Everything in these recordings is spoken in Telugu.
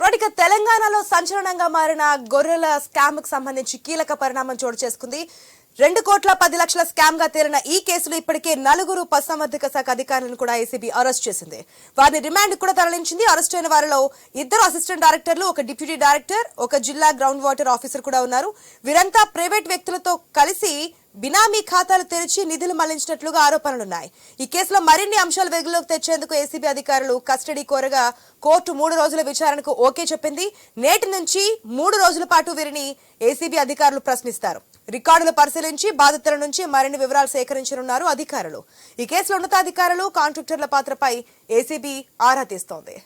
రోటిక తెలంగాణలో సంచలనంగా మారిన గొర్రెల స్కామ్కు సంబంధించి కీలక పరిణామం చోటు చేసుకుంది. రెండు కోట్ల పది లక్షల స్కామ్గా తేలిన ఈ కేసులో ఇప్పటికే నలుగురు పశుసంవర్ధక శాఖ అధికారులను కూడా ఏసీబీ అరెస్ట్ చేసింది. వారిని రిమాండ్ కూడా తరలించింది. అరెస్ట్ అయిన వారిలో ఇద్దరు అసిస్టెంట్ డైరెక్టర్లు ఒక డిప్యూటీ డైరెక్టర్ ఒక జిల్లా గ్రౌండ్ వాటర్ ఆఫీసర్ కూడా ఉన్నారు. వీరంతా ప్రైవేట్ వ్యక్తులతో కలిసి బినామీ ఖాతాలు తెరిచి నిధులు మళ్ళించినట్లుగా ఆరోపణలున్నాయి. ఈ కేసులో మరిన్ని అంశాలు వెలుగులోకి తెచ్చేందుకు ఏసీబీ అధికారులు కస్టడీ కోరగా కోర్టు మూడు రోజుల విచారణకు ఓకే చెప్పింది. నేటి నుంచి మూడు రోజుల పాటు వీరిని ఏసీబీ అధికారులు ప్రశ్నిస్తారు. రికార్డులు పరిశీలించి బాధితుల నుంచి మరిన్ని వివరాలు సేకరించనున్నారు అధికారులు. ఈ కేసులో ఉన్నతాధికారులు కాంట్రాక్టర్ల పాత్రపై ఏసీబీ ఆరా తీస్తోంది.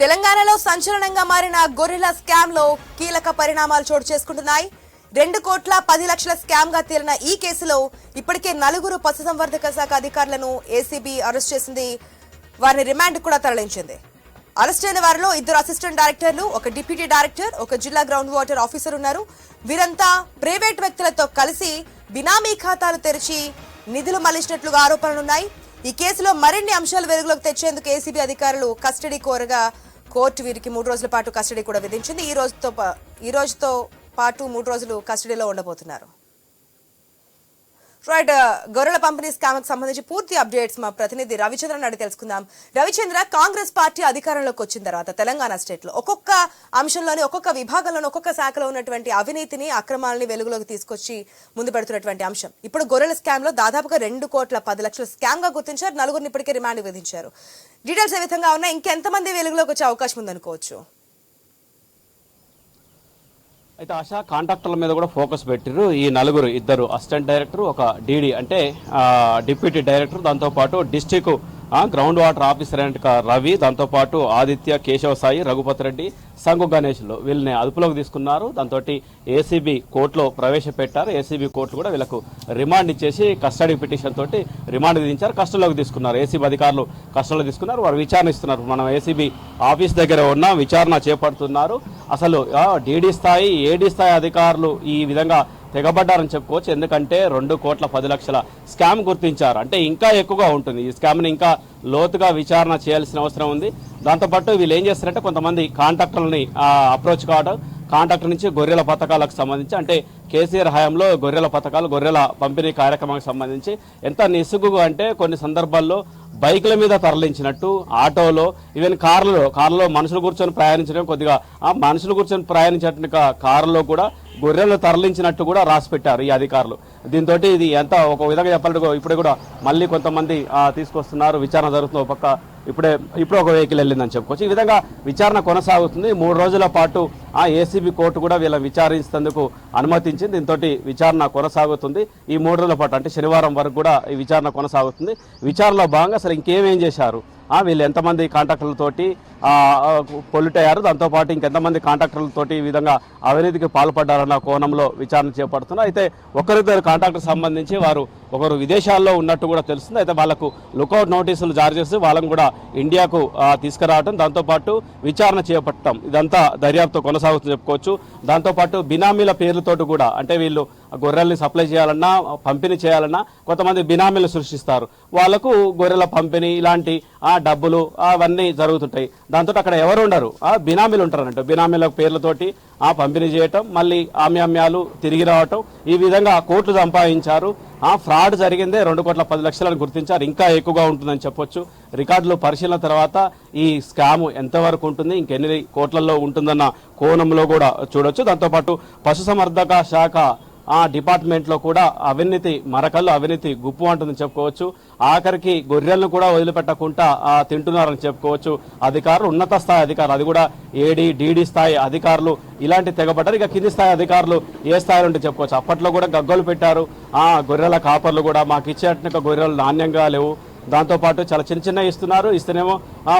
తెలంగాణలో సంచలనంగా మారిన గొర్రెల స్కామ్లో కీలక పరిణామాలు చోటు చేసుకుంటున్నాయి. రెండు కోట్ల పది లక్షల స్కామ్గా తేలిన ఈ కేసులో ఇప్పటికే నలుగురు పశుసంవర్ధక శాఖ అధికారులను ఏసీబీ అరెస్ట్ చేసింది. వారిని రిమాండ్ కూడా తరలించింది. అరెస్ట్ అయిన వారిలో ఇద్దరు అసిస్టెంట్ డైరెక్టర్లు ఒక డిప్యూటీ డైరెక్టర్ ఒక జిల్లా గ్రౌండ్ వాటర్ ఆఫీసర్ ఉన్నారు. వీరంతా ప్రైవేట్ వ్యక్తులతో కలిసి బినామీ ఖాతాలు తెరిచి నిధులు మళ్ళించినట్లుగా ఆరోపణలున్నాయి. ఈ కేసులో మరిన్ని అంశాలు వెలుగులోకి తెచ్చేందుకు ఏసీబీ అధికారులు కస్టడీ కోరగా కోర్టు వీరికి మూడు రోజుల పాటు కస్టడీ కూడా విధించింది. ఈ రోజుతో పా- ఈ రోజుతో పాటు మూడు రోజులు కస్టడీలో ఉండబోతున్నారు. రైట్ uh, గొర్రెల పంపిణీ స్కామ్ సంబంధించి పూర్తి అప్డేట్స్ మా ప్రతినిధి రవిచంద్రన్ అడిగి తెలుసుకుందాం. రవిచంద్ర కాంగ్రెస్ పార్టీ అధికారంలోకి వచ్చిన తర్వాత తెలంగాణ స్టేట్లో ఒక్కొక్క అంశంలోని ఒక్కొక్క విభాగంలోని ఒక్కొక్క శాఖలో ఉన్నటువంటి అవినీతిని అక్రమాలని వెలుగులోకి తీసుకొచ్చి ముందు పెడుతున్నటువంటి అంశం. ఇప్పుడు గొర్రెల స్కామ్లో దాదాపుగా రెండు కోట్ల పది లక్షల స్కామ్గా గుర్తించారు. నలుగురిని ఇప్పటికే రిమాండ్ విధించారు. డీటెయిల్స్ ఏ విధంగా ఉన్నా ఇంకెంతమంది వెలుగులోకి వచ్చే అవకాశం ఉందనుకోవచ్చు. అయితే ఆశా కాంట్రాక్టర్ల మీద కూడా ఫోకస్ పెట్టిర్రు ఈ నలుగురు ఇద్దరు అసిస్టెంట్ డైరెక్టర్ ఒక డీడీ అంటే డిప్యూటీ డైరెక్టర్ దాంతోపాటు district ground water officer and Ravi దాంతోపాటు ఆదిత్య కేశవ సాయి రఘుపతి రెడ్డి సంఘు గణేష్లు వీళ్ళని అదుపులోకి తీసుకున్నారు. దాంతో ఏసీబీ కోర్టులో ప్రవేశపెట్టారు. ఏసీబీ కోర్టు కూడా వీళ్ళకు రిమాండ్ ఇచ్చేసి కస్టడీ పిటిషన్ తోటి రిమాండ్ విధించారు. కస్టడీలోకి తీసుకున్నారు. ఏసీబీ అధికారులు కస్టడీలో తీసుకున్నారు. వారు విచారణ ఇస్తున్నారు. మనం ఏసీబీ ఆఫీస్ దగ్గర ఉన్న. విచారణ చేపడుతున్నారు. అసలు డీడీ స్థాయి ఏడీ స్థాయి అధికారులు ఈ విధంగా తెగబడ్డారని చెప్పుకోవచ్చు. ఎందుకంటే రెండు కోట్ల పది లక్షల స్కామ్ గుర్తించారు. అంటే ఇంకా ఎక్కువగా ఉంటుంది. ఈ స్కామ్ని ఇంకా లోతుగా విచారణ చేయాల్సిన అవసరం ఉంది. దాంతోపాటు వీళ్ళు ఏం చేస్తారంటే కొంతమంది కాంట్రాక్టర్లని అప్రోచ్ కావడం కాంట్రాక్టర్ నుంచి గొర్రెల పథకాలకు సంబంధించి అంటే కేసీఆర్ హయాంలో గొర్రెల పథకాలు గొర్రెల పంపిణీ కార్యక్రమానికి సంబంధించి ఎంత నిసుగుగా అంటే కొన్ని సందర్భాల్లో బైక్ల మీద తరలించినట్టు ఆటోలో ఈవెన్ కార్లలో కార్లలో మనుషులు కూర్చొని ప్రయాణించడం కొద్దిగా ఆ మనుషులు కూర్చొని ప్రయాణించేట కారులో కూడా గొర్రెలు తరలించినట్టు కూడా రాసి పెట్టారు ఈ అధికారులు. దీంతో ఇది ఎంత ఒక విధంగా చెప్పాలంటే ఇప్పుడు కూడా మళ్ళీ కొంతమంది తీసుకొస్తున్నారు. విచారణ జరుగుతుంది ఒక పక్క ఇప్పుడే ఇప్పుడు ఒక వెహికల్ వెళ్ళిందని చెప్పుకోవచ్చు. ఈ విధంగా విచారణ కొనసాగుతుంది. మూడు రోజుల పాటు ఆ ఏసీబీ కోర్టు కూడా వీళ్ళని విచారించేందుకు అనుమతించింది. దీంతో విచారణ కొనసాగుతుంది. ఈ మూడు రోజుల పాటు అంటే శనివారం వరకు కూడా ఈ విచారణ కొనసాగుతుంది. విచారణలో భాగంగా అసలు ఇంకేమేం చేశారు? వీళ్ళు ఎంతమంది కాంట్రాక్టర్లతోటి పొల్యూట్ అయ్యారు దాంతోపాటు ఇంకెంతమంది కాంట్రాక్టర్లతోటి ఈ విధంగా అవినీతికి పాల్పడ్డారన్న కోణంలో విచారణ చేపడుతున్నారు. అయితే ఒకరిద్దరు కాంట్రాక్టర్ సంబంధించి వారు ఒకరు విదేశాల్లో ఉన్నట్టు కూడా తెలుస్తుంది. అయితే వాళ్ళకు లుకౌట్ నోటీసులు జారీ చేసి వాళ్ళని కూడా ఇండియాకు తీసుకురావడం దాంతోపాటు విచారణ చేపట్టడం. ఇదంతా దర్యాప్తు కొనసాగుతుంది చెప్పుకోవచ్చు. దాంతోపాటు బినామీల పేర్లతోటి కూడా అంటే వీళ్ళు గొర్రెల్ని సప్లై చేయాలన్నా పంపిణీ చేయాలన్నా కొంతమంది బినామీలు సృష్టిస్తారు. వాళ్ళకు గొర్రెల పంపిణీ ఇలాంటి ఆ డబ్బులు అవన్నీ జరుగుతుంటాయి. దాంతో అక్కడ ఎవరు ఉండరు. ఆ బినామీలు ఉంటారు బినామీల పేర్లతోటి ఆ పంపిణీ చేయటం మళ్ళీ ఆమ్యామ్యాలు తిరిగి రావటం. ఈ విధంగా కోట్లు సంపాదించారు. ఆ ఫ్రాడ్ జరిగిందే రెండు కోట్ల పది లక్షలను గుర్తించారు. ఇంకా ఎక్కువగా ఉంటుందని చెప్పొచ్చు. రికార్డులు పరిశీలన తర్వాత ఈ స్కామ్ ఎంతవరకు ఉంటుంది ఇంకెన్ని కోట్లలో ఉంటుందన్న కోణంలో కూడా చూడొచ్చు. దాంతోపాటు పశుసంవర్ధక శాఖ ఆ డిపార్ట్మెంట్లో కూడా అవినీతి మరకల్లు అవినీతి గుప్పు అంటుందని చెప్పుకోవచ్చు. ఆఖరికి గొర్రెలను కూడా వదిలిపెట్టకుండా ఆ, తింటున్నారని చెప్పుకోవచ్చు. అధికారులు ఉన్నత స్థాయి అధికారులు అది కూడా ఏడీ డీడీ స్థాయి అధికారులు ఇలాంటి తెగబడ్డారు. ఇక కింది స్థాయి అధికారులు ఏ స్థాయిలో ఉంటే చెప్పుకోవచ్చు. అప్పట్లో కూడా గగ్గోలు పెట్టారు. ఆ గొర్రెల కాపర్లు కూడా మాకు ఇచ్చేట గొర్రెలు నాణ్యంగా లేవు. దాంతోపాటు చాలా చిన్న చిన్న ఇస్తున్నారు. ఇస్తేనేమో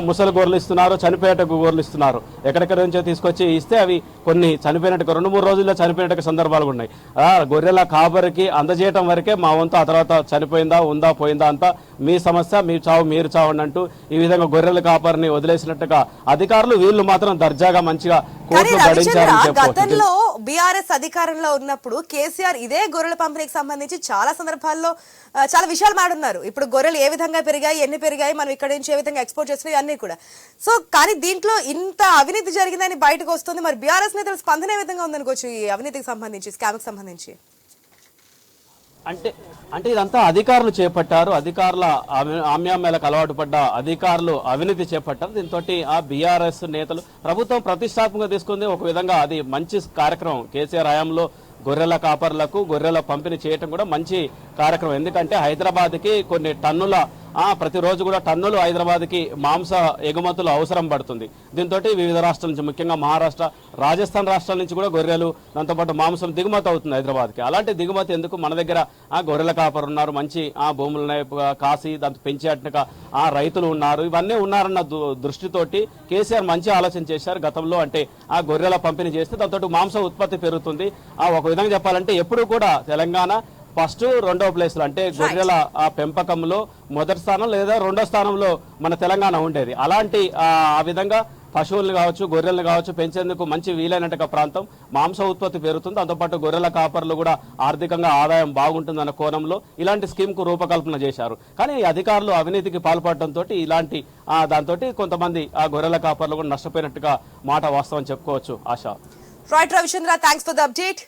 ముసలి గొర్రెలు ఇస్తున్నారు చనిపోయేట గొర్రెలు ఇస్తున్నారు. ఎక్కడెక్కడ నుంచో తీసుకొచ్చి ఇస్తే అవి కొన్ని చనిపోయినట్టుగా రెండు మూడు రోజుల్లో చనిపోయినట్టు సందర్భాలు ఉన్నాయి. ఆ, గొర్రెల కాబరికి అందజేయటం వరకే మా వంతు ఆ తర్వాత చనిపోయిందా ఉందా పోయిందా అంతా మీ సమస్య మీ చావు మీరు చావండి అంటూ ఈ విధంగా గొర్రెల కాపరిని వదిలేసినట్టుగా అధికారులు వీళ్ళు మాత్రం దర్జాగా మంచిగా గతంలో బీఆర్ఎస్ అధికారంలో ఉన్నప్పుడు కేసీఆర్ ఇదే గొర్రెల పంపిణీకి సంబంధించి చాలా సందర్భాల్లో చాలా విషయాలు మాడున్నారు. ఇప్పుడు గొర్రెలు ఏ విధంగా పెరిగాయి ఎన్ని పెరిగాయి మనం ఇక్కడ నుంచి ఏ విధంగా ఎక్స్పోర్ట్ చేస్తున్నాయి అన్ని కూడా. సో కానీ దీంట్లో ఇంత అవినీతి జరిగిందని బయటకు వస్తుంది. మరి బీఆర్ఎస్ నేతల స్పందన ఏ విధంగా ఉందనుకోవచ్చు ఈ అవినీతికి సంబంధించి స్కామ్ సంబంధించి? అంటే అంటే ఇదంతా అధికారులు చేపట్టారు. అధికారుల ఆమె- ఆమ్యామ్యాలకు అలవాటు పడ్డ అధికారులు అవినీతి చేపట్టారు. దీంతో ఆ బీఆర్ఎస్ నేతలు ప్రభుత్వం ప్రతిష్టాత్మకంగా తీసుకుంది. ఒక విధంగా అది మంచి కార్యక్రమం. కేసీఆర్ హయాంలో గొర్రెల కాపర్లకు గొర్రెల పంపిణీ చేయటం కూడా మంచి కార్యక్రమం. ఎందుకంటే హైదరాబాద్కి కొన్ని టన్నుల ప్రతిరోజు కూడా టన్నులు హైదరాబాద్కి మాంస ఎగుమతులు అవసరం పడుతుంది. దీంతో వివిధ రాష్ట్రాల నుంచి ముఖ్యంగా మహారాష్ట్ర రాజస్థాన్ రాష్ట్రాల నుంచి కూడా గొర్రెలు దాంతోపాటు మాంసం దిగుమతి అవుతుంది హైదరాబాద్కి. అలాంటి దిగుమతి ఎందుకు? మన దగ్గర ఆ గొర్రెల కాపరు ఉన్నారు మంచి ఆ భూములు కాసి దాంతో పెంచేటట్టుగా ఆ రైతులు ఉన్నారు. ఇవన్నీ ఉన్నారన్న దు- దృష్టితోటి కేసీఆర్ మంచి ఆలోచన చేశారు గతంలో. అంటే ఆ గొర్రెల పంపిణీ చేస్తే దాంతో మాంస ఉత్పత్తి పెరుగుతుంది. ఆ ఒక విధంగా చెప్పాలంటే ఎప్పుడు కూడా తెలంగాణ ఫస్ట్ రెండో ప్లేస్లో అంటే గొర్రెల పెంపకంలో మొదటి స్థానం లేదా రెండో స్థానంలో మన తెలంగాణ ఉండేది. అలాంటి ఆ విధంగా పశువులను కావచ్చు గొర్రెలను కావచ్చు పెంచేందుకు మంచి వీలైనట్టుగా ప్రాంతం మాంస ఉత్పత్తి పెరుగుతుంది. దాంతోపాటు గొర్రెల కాపర్లు కూడా ఆర్థికంగా ఆదాయం బాగుంటుందన్న కోణంలో ఇలాంటి స్కీమ్కు రూపకల్పన చేశారు. కానీ అధికారులు అవినీతికి పాల్పడటంతో ఇలాంటి దాంతో కొంతమంది ఆ గొర్రెల కాపర్లు కూడా నష్టపోయినట్టుగా మాట వాస్తవం చెప్పుకోవచ్చు. ఆశ. Right Ravichandra thanks for the update